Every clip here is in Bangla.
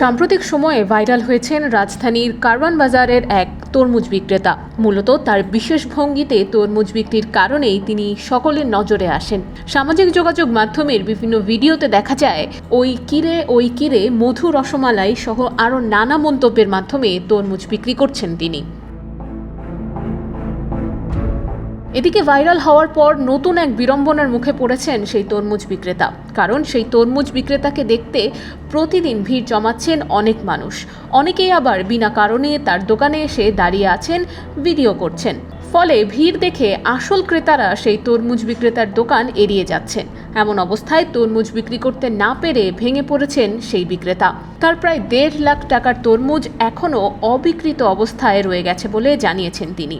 সাম্প্রতিক সময়ে ভাইরাল হয়েছেন রাজধানীর কারওয়ান বাজারের এক তরমুজ বিক্রেতা। মূলত তার বিশেষ ভঙ্গিতে তরমুজ বিক্রির কারণেই তিনি সকলের নজরে আসেন। সামাজিক যোগাযোগ মাধ্যমের বিভিন্ন ভিডিওতে দেখা যায়, ওই কিরে ওই কিরে মধু রসমালাই সহ আরও নানা মন্তব্যের মাধ্যমে তরমুজ বিক্রি করছেন তিনি। এদিকে ভাইরাল হওয়ার পর নতুন এক বিড়ম্বনার মুখে পড়েছেন সেই তরমুজ বিক্রেতা। কারণ সেই তরমুজ বিক্রেতাকে দেখতে প্রতিদিন ভিড় জমাচ্ছেন অনেক মানুষ। অনেকেই আবার বিনা কারণে তার দোকানে এসে দাঁড়িয়ে আছেন, ভিডিও করছেন। ফলে ভিড় দেখে আসল ক্রেতারা সেই তরমুজ বিক্রেতার দোকান এড়িয়ে যাচ্ছেন। এমন অবস্থায় তরমুজ বিক্রি করতে না পেরে ভেঙে পড়েছেন সেই বিক্রেতা। তার প্রায় দেড় লাখ টাকার তরমুজ এখনও অবিকৃত অবস্থায় রয়ে গেছে বলে জানিয়েছেন তিনি।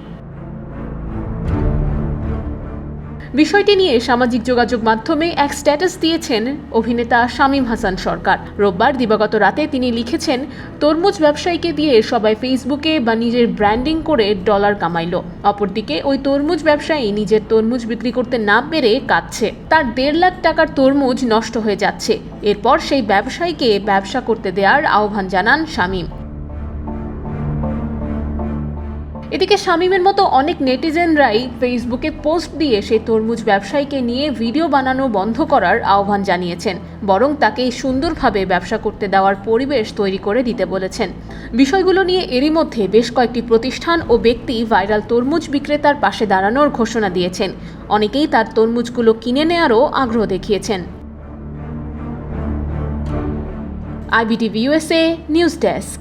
বিষয়টি নিয়ে সামাজিক যোগাযোগ মাধ্যমে এক স্ট্যাটাস দিয়েছেন অভিনেতা শামীম হাসান সরকার। রোববার দিবাগত রাতে তিনি লিখেছেন, তরমুজ ব্যবসায়ীকে দিয়ে সবাই ফেসবুকে বা নিজের ব্র্যান্ডিং করে ডলার কামাইল। অপরদিকে ওই তরমুজ ব্যবসায়ী নিজের তরমুজ বিক্রি করতে না পেরে কাঁদছে। তার দেড় লাখ টাকার তরমুজ নষ্ট হয়ে যাচ্ছে। এরপর সেই ব্যবসায়ীকে ব্যবসা করতে দেওয়ার আহ্বান জানান শামীম। এদিকে শামীমের মতো অনেক নেটিজেনরাই ফেসবুকে পোস্ট দিয়ে সেই তরমুজ ব্যবসায়ীকে নিয়ে ভিডিও বানানো বন্ধ করার আহ্বান জানিয়েছেন, বরং তাকে সুন্দরভাবে ব্যবসা করতে দেওয়ার পরিবেশ তৈরি করে দিতে বলেছেন। বিষয়গুলো নিয়ে এরই মধ্যে বেশ কয়েকটি প্রতিষ্ঠান ও ব্যক্তি ভাইরাল তরমুজ বিক্রেতার পাশে দাঁড়ানোর ঘোষণা দিয়েছেন। অনেকেই তার তরমুজগুলো কিনে নেয়ারও আগ্রহ দেখিয়েছেন। IBTV USA news desk